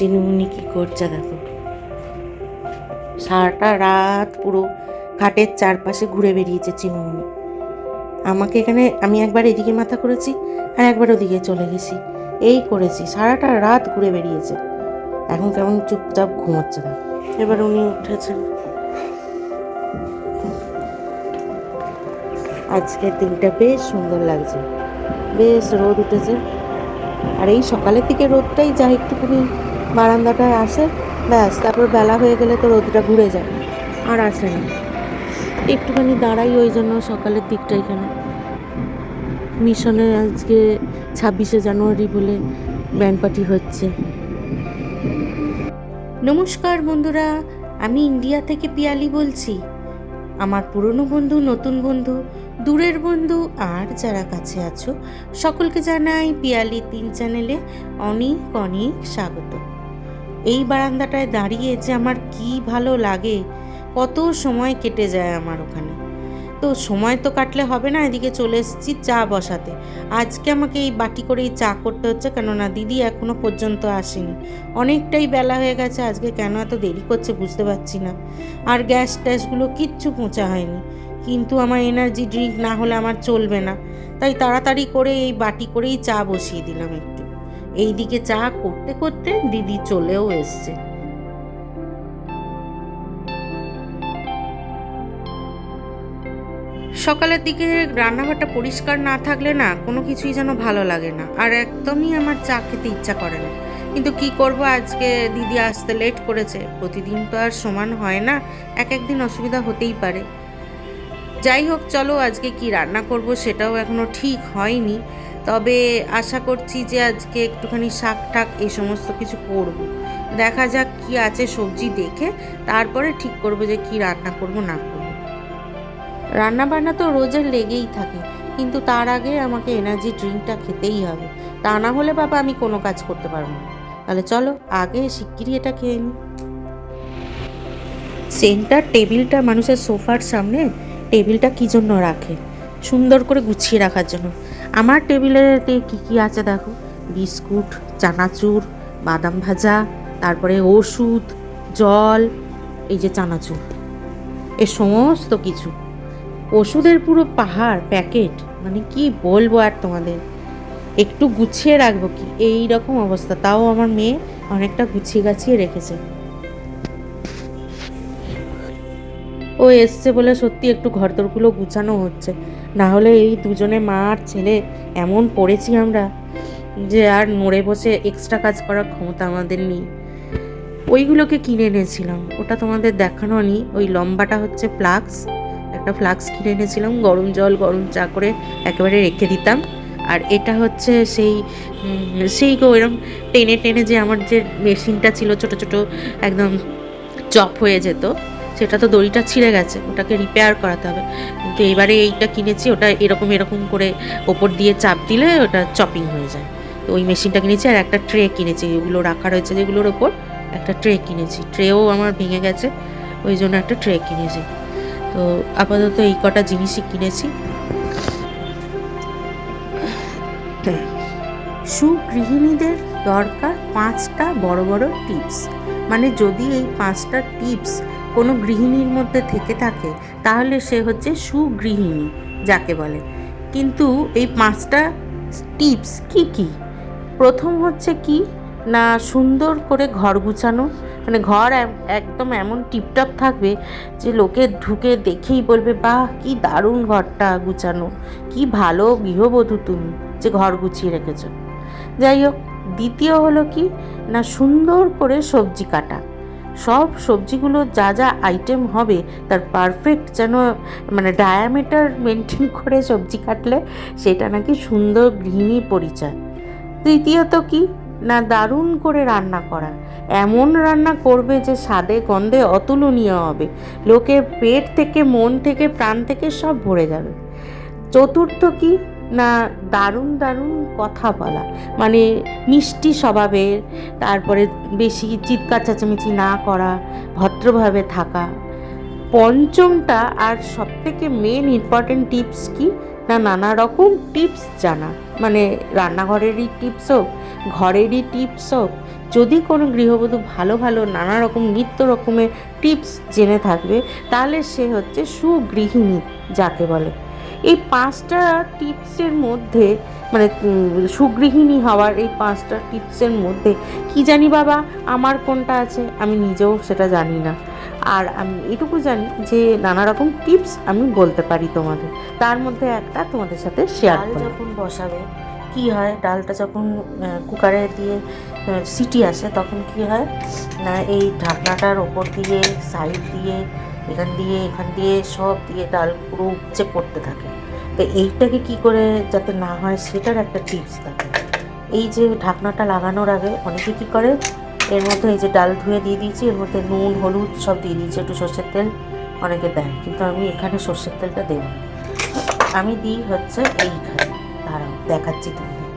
চিনুমুনি কি করছে দেখো। সারাটা রাত পুরো খাটের চারপাশে ঘুরে বেরিয়েছে চিনুমুনি আমাকে এখানে আমি একবার এদিকে মাথা করেছি আর একবার ওদিকে চলে গেছি। এই করেছি সারাটা রাত ঘুরে বেরিয়েছে এখন কেমন চুপচাপ ঘুমোচ্ছে না এবার উনি উঠেছেন। আজকের দিনটা বেশ সুন্দর লাগছে। বেশ রোদ উঠেছে। আর এই সকালের দিকে রোদটাই যা একটুখানি বারান্দাটায় আসে ব্যাস, তারপর বেলা হয়ে গেলে তো রোদটা ঘুরে যায়, আর আসে না। একটুখানি দাঁড়াই ওই জন্য সকালের দিকটা এখানে। মিশনে আজকে ছাব্বিশে জানুয়ারি বলে ব্যান্ড পার্টি হচ্ছে। নমস্কার বন্ধুরা, আমি ইন্ডিয়া থেকে পিয়ালি বলছি। আমার পুরনো বন্ধু, নতুন বন্ধু, দূরের বন্ধু, আর যারা কাছে আছো, সকলকে জানাই পিয়ালি তিন চ্যানেলে অনেক অনেক স্বাগত। এই বারান্দাটায় দাঁড়িয়ে যে আমার কি ভালো লাগে, কত সময় কেটে যায় আমার ওখানে। তো সময় তো কাটলে হবে না, এদিকে চলে এসেছি চা বসাতে। আজকে আমাকে এই বাটি করেই চা করতে হচ্ছে, কেননা দিদি এখনও পর্যন্ত আসেনি। অনেকটাই বেলা হয়ে গেছে, আজকে কেন এত দেরি করছে বুঝতে পারছি না। আর গ্যাস ট্যাসগুলো কিচ্ছু পোঁচা হয়নি। কিন্তু আমার এনার্জি ড্রিঙ্ক না হলে আমার চলবে না। তাই তাড়াতাড়ি করে এই বাটি করেই চা বসিয়ে দিলাম একটু। এই দিকে চা করতে করতে দিদি চলেও এসছে। সকালের দিকে রান্নাঘরটা পরিষ্কার না থাকলে না কোনো কিছুই যেন ভালো লাগে না, আর একদমই আমার চা খেতে ইচ্ছা করে না। কিন্তু কি করব আজকে দিদি আসতে লেট করেছে, প্রতিদিন তো আর সমান হয় না, এক একদিন অসুবিধা হতেই পারে। যাই হোক, চলো আজকে কি রান্না করব সেটাও এখনও ঠিক হয়নি। তবে আশা করছি যে আজকে একটুখানি শাক টাক এই সমস্ত কিছু করব। দেখা যাক কি আছে সবজি দেখে তারপরে ঠিক করব যে কি রান্না করব, না করব। রান্না বান্না তো রোজের লেগেই থাকে, কিন্তু তার আগে আমাকে এনার্জি ড্রিঙ্কটা খেতেই হবে। তা না হলে বাবা আমি কোনো কাজ করতে পারব না। তাহলে চলো, আগে শিগগিরই এটা খেয়ে নিই সেন্টার টেবিলটা মানুষের সোফার সামনে, টেবিলটা কী জন্য রাখে? সুন্দর করে গুছিয়ে রাখার জন্য। আমার টেবিলেতে কী কী আছে দেখো? বিস্কুট, চানাচুর, বাদাম ভাজা, তারপরে ওষুধ, জল, এই যে চানাচুর। এ সমস্ত কিছু। ওষুধের পুরো পাহাড়, প্যাকেট মানে কি বলব আর তোমাদের? একটু গুছিয়ে রাখব কি? এই রকম অবস্থা। তাও আমার মেয়ে অনেকটা গুছিয়ে গাছিয়ে রেখেছে। ও এসছে বলে সত্যি একটু ঘরদোরগুলো গুছানো হচ্ছে। না হলে এই দুজনে মা আর ছেলে এমন পড়েছি আমরা যে আর নড়ে বসে এক্সট্রা কাজ করার ক্ষমতা আমাদের নেই। ওইগুলোকে কিনে এনেছিলাম। ওটা তোমাদের দেখানো নি। ওই লম্বাটা হচ্ছে ফ্লাক্স। একটা ফ্লাক্স কিনে এনেছিলাম। গরম জল, গরম চা করে একেবারে রেখে দিতাম। আর এটা হচ্ছে সেই সেই গো এরম টেনে টেনে যে আমার যে মেশিনটা ছিল ছোট ছোট, একদম চপ হয়ে যেত। সেটা তো দড়িটা ছিঁড়ে গেছে, ওটাকে রিপেয়ার করাতে হবে। কিন্তু এবারে এইটা কিনেছি, ওটা এরকম এরকম করে ওপর দিয়ে চাপ দিলে ওটা চপিং হয়ে যায়। তো ওই মেশিনটা কিনেছি আর একটা ট্রে কিনেছি, এগুলো রাখা রয়েছে যেগুলোর ওপর একটা ট্রে কিনেছি। ট্রেও আমার ভেঙে গেছে, ওই জন্য একটা ট্রে কিনেছি। তো আপাতত এই কটা জিনিসই কিনেছি। সুগৃহিণীদের দরকার পাঁচটা বড় বড় টিপস মানে যদি এই পাঁচটা টিপস কোনো গৃহিণীর মধ্যে থেকে থাকে, তাহলে সে হচ্ছে সুগৃহিণী যাকে বলে। কিন্তু এই পাঁচটা টিপস কি কি? প্রথম হচ্ছে কি? না সুন্দর করে ঘর গুছানো। মানে ঘর একদম এমন টিপটপ থাকবে যে লোকে ঢুকে দেখেই বলবে, বাহ, কি দারুণ ঘরটা গুছানো। কি ভালো গৃহবধূ তুমি যে ঘর গুছিয়ে রেখেছো। যাই হোক, দ্বিতীয় হলো কি? না সুন্দর করে সবজি কাটা। সব সবজিগুলো যা যা আইটেম হবে, তার পারফেক্ট যেন মানে ডায়ামিটার মেনটেন করে সবজি কাটলে, সেটা নাকি সুন্দর গৃহিণী পরিচয়। তৃতীয়ত কি? না দারুণ করে রান্না করা। এমন রান্না করবে যে স্বাদে গন্ধে অতুলনীয় হবে। লোকের পেট থেকে, মন থেকে, প্রাণ থেকে সব ভরে যাবে। চতুর্থ কি? না দারুণ দারুণ কথা বলা। মানে মিষ্টি স্বভাবের, তারপরে বেশি চিৎকার চেঁচামেচি না করা, ভদ্রভাবে থাকা। পঞ্চমটা আর সবথেকে মেন ইম্পর্টেন্ট টিপস কি? না, নানা রকম টিপস জানা। মানে রান্নাঘরেরই টিপস হোক, ঘরেরই টিপস হোক, যদি কোনো গৃহবধূ ভালো ভালো নানা রকম নিত্য রকমের টিপস জেনে থাকবে, তাহলে সে হচ্ছে সুগৃহিণী যাকে বলে। এই পাঁচটা টিপসের মধ্যে মানে সুগৃহিণী হওয়ার এই পাঁচটা টিপসের মধ্যে কি জানি বাবা আমার কোনটা আছে? আমি নিজেও সেটা জানি না। আর আমি এটুকু জানি যে নানা রকম টিপস আমি বলতে পারি তোমাদের। তার মধ্যে একটা তোমাদের সাথে শেয়ার যখন বসাবে কি হয়? ডালটা যখন কুকারে দিয়ে সিটি আসে তখন কি হয়? না এই ঢাকনাটার ওপর দিয়ে সাইড দিয়ে এখান দিয়ে এখান দিয়ে সব দিয়ে ডাল পুরো উপচে পড়তে থাকে। তো এইটাকে কি করে যাতে না হয় সেটার একটা টিপস থাকে। এই যে ঢাকনাটা লাগানোর আগে অনেকে কি করে, এর মধ্যে এই যে ডাল ধুয়ে দিয়ে দিয়েছি, এর মধ্যে নুন, হলুদ সব দিয়ে দিয়েছি, একটু সর্ষের তেল অনেকে দেয়, কিন্তু আমি এখানে সর্ষের তেলটা দেবো আমি দিই হচ্ছে এইখানে, দাঁড়াও, দেখাচ্ছি তোমাদের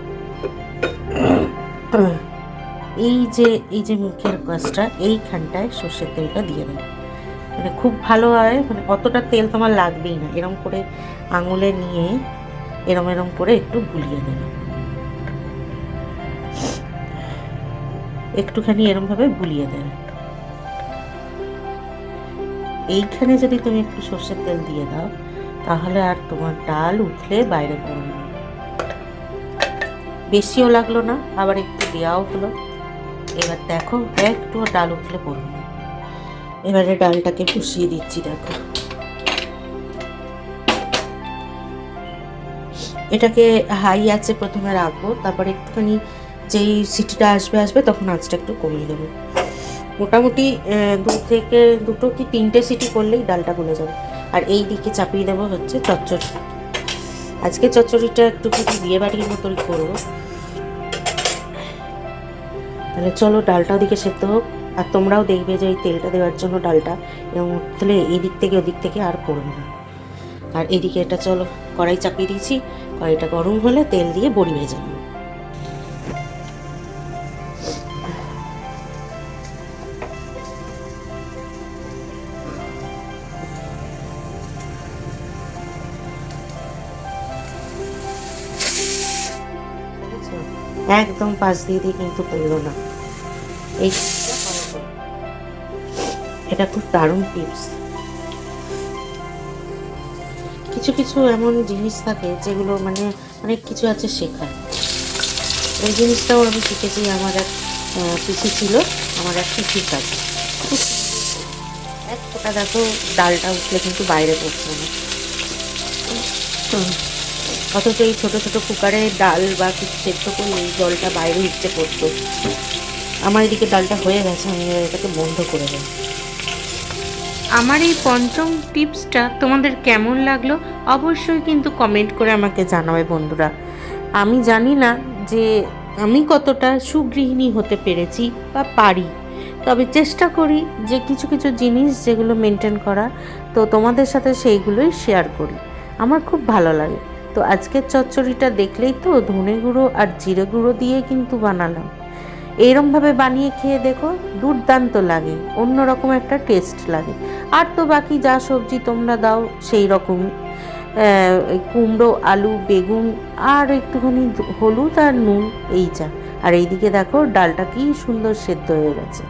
এই যে এই যে মুখের কাজটা, এইখানটায় সর্ষের তেলটা দিয়ে দেয় মানে খুব ভালো হয় মানে অতটা তেল তোমার লাগবেই না। এরম করে আঙুলে নিয়ে এরম এরম করে একটু গুলিয়ে দেবে একটুখানি এরমভাবে বুলিয়ে দেবে। এইখানে যদি তুমি একটু সর্ষের তেল দিয়ে দাও, তাহলে আর তোমার ডাল উঠলে বাইরে পড়বে বেশিও লাগল না, আবার একটু দেওয়াও হলো। এবার দেখো একটু ডাল উঠলে পড়বে এবারে ডালটাকে বসিয়ে দিচ্ছি, দেখো। এটাকে হাই আছে প্রথমে রাখব, তারপরে একটুখানি যেই সিটিটা আসবে আসবে, তখন আঁচটা একটু কমিয়ে দেবো। মোটামুটি দু থেকে দুটো কি তিনটে সিটি করলেই ডালটা গলে যাবে। আর এই দিকে চাপিয়ে দেবো হচ্ছে চচ্চড়ি। আজকে চচ্চড়িটা একটু কিছু বিয়ে বাড়ির মতোই করব। তাহলে চলো ডালটা ওদিকে সেদ্ধ হোক। আর তোমরাও দেখবে যে এই তেলটা দেওয়ার জন্য ডালটা এবং তাহলে এদিক থেকে ওদিক থেকে আর পড়বে না আর এদিকে এটা চলো, কড়াই চাপিয়ে দিয়েছি কড়াইটা গরম হলে তেল দিয়ে বড়ি ভেজে নেব? একদম পাশ দিয়ে দিয়ে কিন্তু পড়ল না এই। এটা খুব দারুণ টিপস কিছু কিছু এমন জিনিস থাকে যেগুলো মানে অনেক কিছু আছে শেখার। এই জিনিসটাও আমি শিখেছি আমার এক পিসি ছিল, আমার এক পিসির কাছে এক দেখো ডালটা উঠলে কিন্তু বাইরে পড়ছে না। অথচ এই ছোটো ছোটো কুকারে ডাল বা কিছু সেদ্ধ করলে এই জলটা বাইরে উঠতে পড়তো। আমার এদিকে ডালটা হয়ে গেছে, আমি এটাকে বন্ধ করে দেবো। আমার এই পঞ্চম টিপসটা তোমাদের কেমন লাগল অবশ্যই কিন্তু কমেন্ট করে আমাকে জানাবে বন্ধুরা। আমি জানি না যে আমি কতটা সুগৃহিণী হতে পেরেছি বা পারি, তবে চেষ্টা করি যে কিছু কিছু জিনিস যেগুলো মেনটেন করা, তো তোমাদের সাথে সেইগুলোই শেয়ার করি। আমার খুব ভালো লাগে। তো আজকের চচ্চড়িটা দেখলেই তো ধনে গুঁড়ো আর জিরে গুঁড়ো দিয়ে কিন্তু বানালাম। এইরমভাবে বানিয়ে খেয়ে দেখো, দুর্দান্ত লাগে, অন্যরকম একটা টেস্ট লাগে। আর তো বাকি যা সবজি তোমরা দাও, সেই রকম। কুমড়ো, আলু, বেগুন, আর একটুখানি হলুদ আর নুন, এই চা আর এইদিকে দেখো, ডালটা কি সুন্দর সেদ্ধ হয়ে গেছে।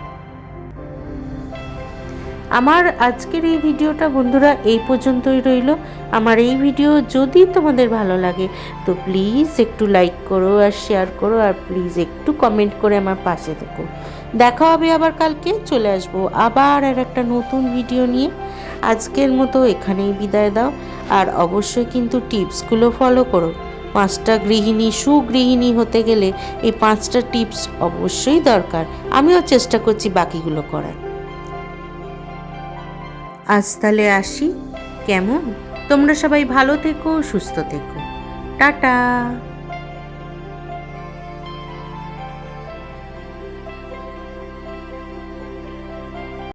আমার আজকের এই ভিডিওটা বন্ধুরা এই পর্যন্তই রইল। আমার এই ভিডিও যদি তোমাদের ভালো লাগে, তো প্লিজ একটু লাইক করো আর শেয়ার করো আর প্লিজ একটু কমেন্ট করে আমার পাশে থেকো। দেখা হবে আবার কালকে, চলে আসব আবার আর একটা নতুন ভিডিও নিয়ে। আজকের মতো এখানেই বিদায় দাও। আর অবশ্যই কিন্তু টিপসগুলো ফলো করো। পাঁচটা গৃহিণী, সুগৃহিণী হতে গেলে এই পাঁচটা টিপস অবশ্যই দরকার। আমিও চেষ্টা করছি বাকিগুলো করার। আজ তাহলে আসি। কেমন? তোমরা সবাই ভালো থেকো সুস্থ থেকো। টাটা।